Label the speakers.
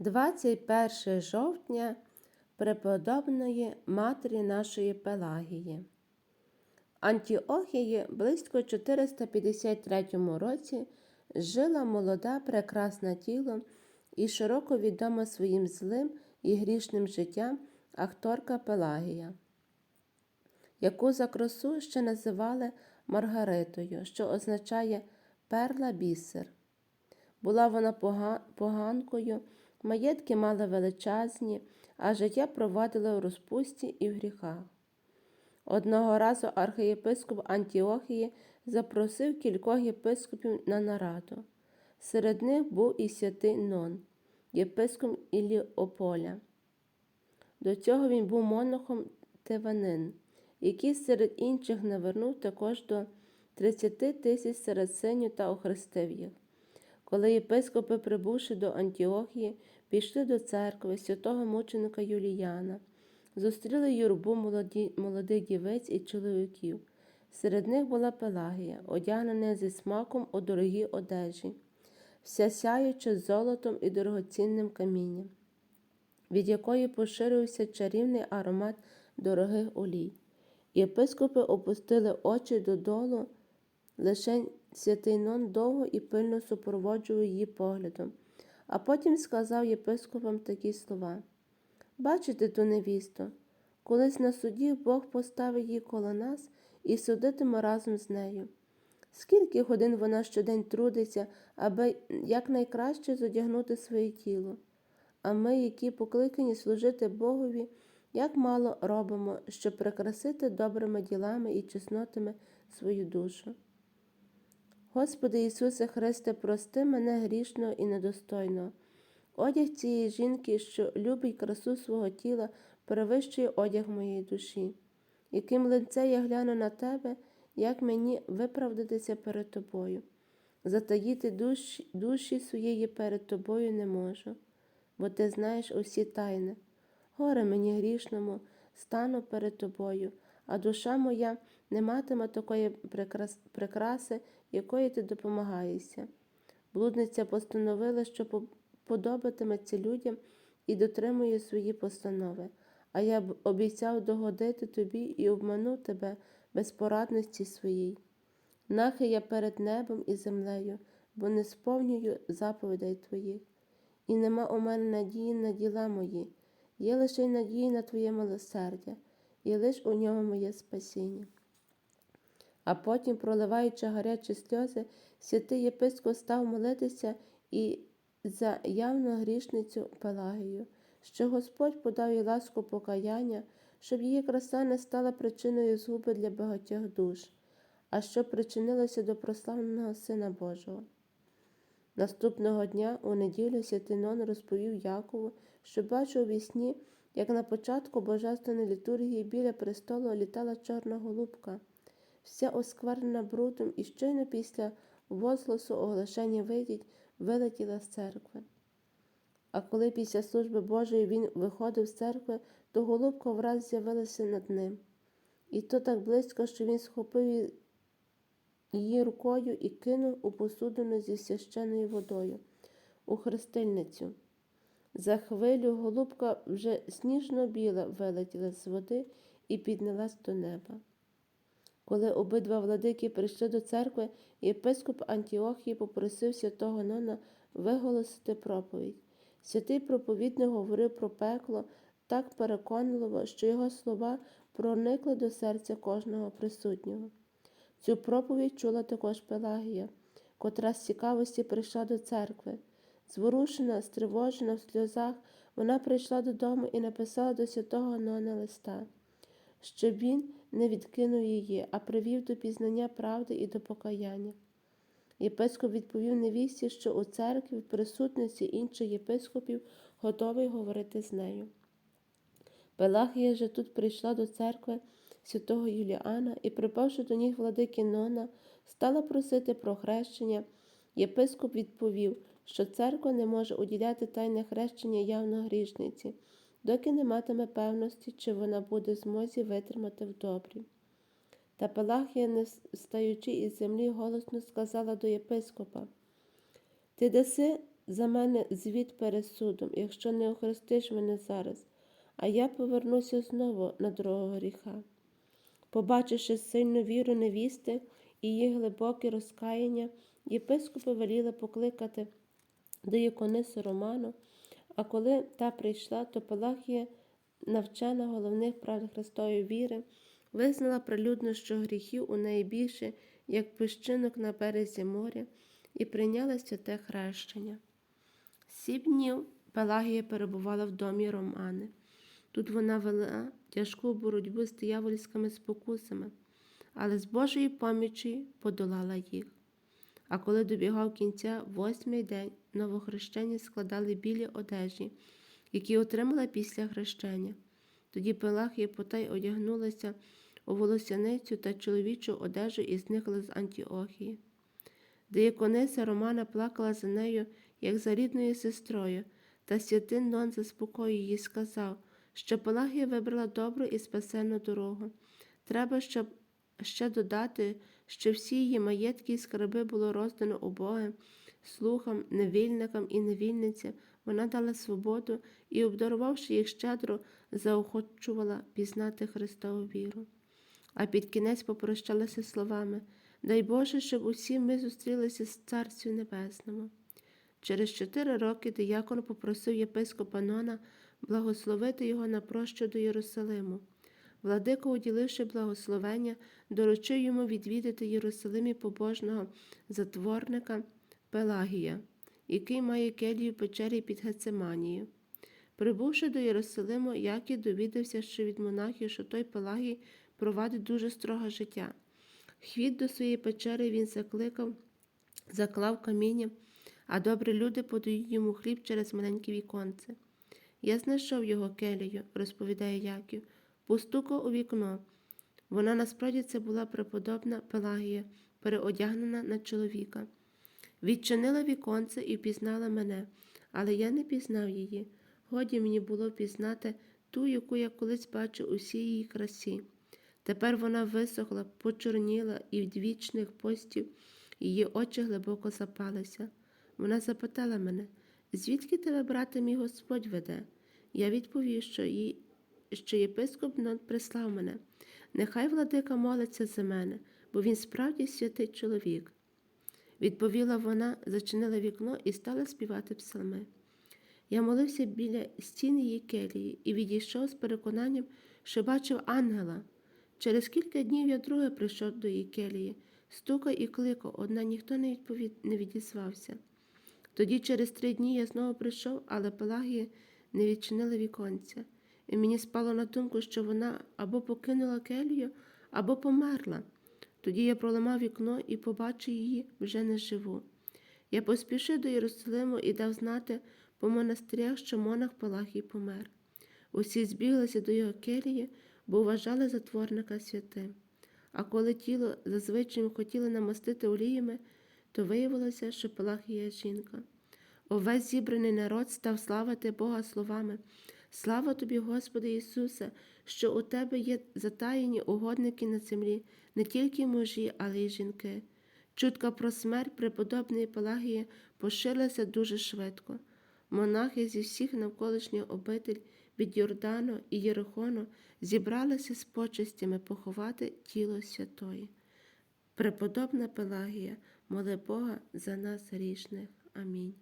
Speaker 1: 21 жовтня преподобної матері нашої Пелагії. Антіохії близько 453 році жила молода, прекрасна тілом і широко відома своїм злим і грішним життям акторка Пелагія, яку за красу ще називали Маргаритою, що означає перла бісер. Була вона пога- поганкою, маєтки мала величезні, а життя провадила в розпусті і в гріхах. Одного разу архієпископ Антіохії запросив кількох єпископів на нараду. Серед них був і святий Нон, єпископ Іліополя. До цього він був монахом Теванин, який серед інших навернув також до 30 тисяч середсинів та охрестив їх. Коли єпископи, прибувши до Антіохії, пішли до церкви святого мученика Юліяна, зустріли юрбу молоді, молодих дівець і чоловіків. Серед них була Пелагія, одягнена зі смаком у дорогі одежі, вся сяюча золотом і дорогоцінним камінням, від якої поширився чарівний аромат дорогих олій. Єпископи опустили очі додолу, лише святий Нон довго і пильно супроводжував її поглядом, а потім сказав єпископам такі слова. Бачите ту невісту, колись на суді Бог поставить її коло нас і судитиме разом з нею. Скільки годин вона щодень трудиться, аби якнайкраще зодягнути своє тіло, а ми, які покликані служити Богові, як мало робимо, щоб прикрасити добрими ділами і чеснотами свою душу. Господи Ісусе Христе, прости мене грішного і недостойного. Одяг цієї жінки, що любить красу свого тіла, перевищує одяг моєї душі. Яким лице я гляну на тебе, як мені виправдатися перед тобою. Затаїти душі, душі своєї перед тобою не можу, бо ти знаєш усі тайни. Горе мені грішному, стану перед тобою, а душа моя не матиме такої прикрас- прикраси, якої ти допомагаєшся. Блудниця постановила, що подобатиметься людям і дотримує свої постанови, а я б обіцяв догодити тобі і обманув тебе безпорадності своїй. Нахи я перед небом і землею, бо не сповнюю заповідей твоїх, і нема у мене надії на діла мої, є лише й надії на Твоє милосердя, і лиш у ньому моє спасіння. А потім, проливаючи гарячі сльози, святий єпископ став молитися і за явну грішницю Пелагію, що Господь подав їй ласку покаяння, щоб її краса не стала причиною згуби для багатьох душ, а щоб причинилася до прославленого Сина Божого. Наступного дня, у неділю, Святинон розповів Якову, що бачив у вісні, як на початку божественної літургії біля престолу літала чорна голубка, вся осквернена брудом, і щойно після возгласу оголошення вийдіть, вилетіла з церкви. А коли після служби Божої він виходив з церкви, то голубка враз з'явилася над ним. І то так близько, що він схопив її рукою і кинув у посудину зі священною водою, у хрестильницю. За хвилю голубка вже сніжно біла вилетіла з води і піднялась до неба. Коли обидва владики прийшли до церкви, єпископ Антіохії попросив святого Нона виголосити проповідь. Святий проповідник говорив про пекло так переконливо, що його слова проникли до серця кожного присутнього. Цю проповідь чула також Пелагія, котра з цікавості прийшла до церкви. Зворушена, стривожена в сльозах, вона прийшла додому і написала до святого Нона листа, щоб він не відкинув її, а привів до пізнання правди і до покаяння. Єпископ відповів невісті, що у церкві в присутності інших єпископів готовий говорити з нею. Пелагія же тут прийшла до церкви святого Юліана і, припавши до ніг владики Нона, стала просити про хрещення. Єпископ відповів, що церква не може уділяти тайне хрещення явно грішниці, доки не матиме певності, чи вона буде змозі витримати в добрі. Та Пелагія, не стаючи із землі, голосно сказала до єпископа Ти даси за мене звіт перед судом, якщо не охрестиш мене зараз, а я повернуся знову на дорогу гріха. Побачивши сильну віру невісти і її глибоке розкаяння, єпископи веліли покликати до Роману, а коли та прийшла, то Палахія, навчена головних правд Христової віри, визнала прилюдно, що гріхів у неї більше, як пищинок на березі моря, і прийняла святе хрещення. Сім днів Пелагія перебувала в домі Романи. Тут вона вела тяжку боротьбу з диявольськими спокусами, але з Божої помічі подолала їх. А коли добігав кінця восьмий день, новохрещені складали білі одежі, які отримала після хрещення. Тоді Пелахія потай одягнулася у волосяницю та чоловічу одежу і зникла з Антіохії. Деякониса Романа плакала за нею, як за рідною сестрою, та святин Нон заспокоїв її сказав, що Пелагія вибрала добру і спасенну дорогу. Треба щоб ще додати, що всі її маєтки і скарби було роздано убогим, слухам, невільникам і невільницям. Вона дала свободу і, обдарувавши їх щедро, заохочувала пізнати Христову віру. А під кінець попрощалася словами Дай Боже, щоб усі ми зустрілися з Царцю Небесному. Через чотири роки диякон попросив єпископа Нона благословити його на прощу до Єрусалиму. Владико, уділивши благословення, доручив йому відвідати Єрусалимі побожного затворника Пелагія, який має келію печері під Гецеманією. Прибувши до Єрусалиму, Яків довідався, що від монахів, що той Пелагій провадить дуже строге життя. Хвіт до своєї печери він закликав, заклав каміння, а добрі люди подають йому хліб через маленьке віконце. Я знайшов його келію, розповідає Яків, постукав у вікно. Вона насправді це була преподобна Пелагія, переодягнена на чоловіка. Відчинила віконце і впізнала мене, але я не пізнав її. Годі мені було пізнати ту, яку я колись бачив всій її красі. Тепер вона висохла, почорніла, і від вічних постів її очі глибоко запалися. Вона запитала мене, звідки тебе, брате, мій Господь веде? Я відповів, що, їй, що єпископ Нон прислав мене. Нехай владика молиться за мене, бо він справді святий чоловік. Відповіла вона, зачинила вікно і стала співати псалми. Я молився біля стін її келії і відійшов з переконанням, що бачив ангела. Через кілька днів я друге прийшов до її келії, стукав і кликав, одна ніхто не, відповід... не відізвався. Тоді через три дні я знову прийшов, але Пелагії не відчинили віконця, і мені спало на думку, що вона або покинула келію, або померла. Тоді я проламав вікно і побачив її вже неживу. Я поспішив до Єрусалиму і дав знати по монастирях, що монах Палахій помер. Усі збіглися до його келії, бо вважали затворника святим. А коли тіло зазвичай хотіли намастити оліями, то виявилося, що Палахія жінка. Увесь зібраний народ став славити Бога словами Слава тобі, Господи Ісусе, що у Тебе є затаєні угодники на землі, не тільки мужі, але й жінки. Чутка про смерть преподобної Пелагії поширилася дуже швидко. Монахи зі всіх навколишніх обитель від Йордану і Єрихону зібралися з почестями поховати тіло святої. Преподобна Пелагія, моли Бога за нас грішних. Амінь.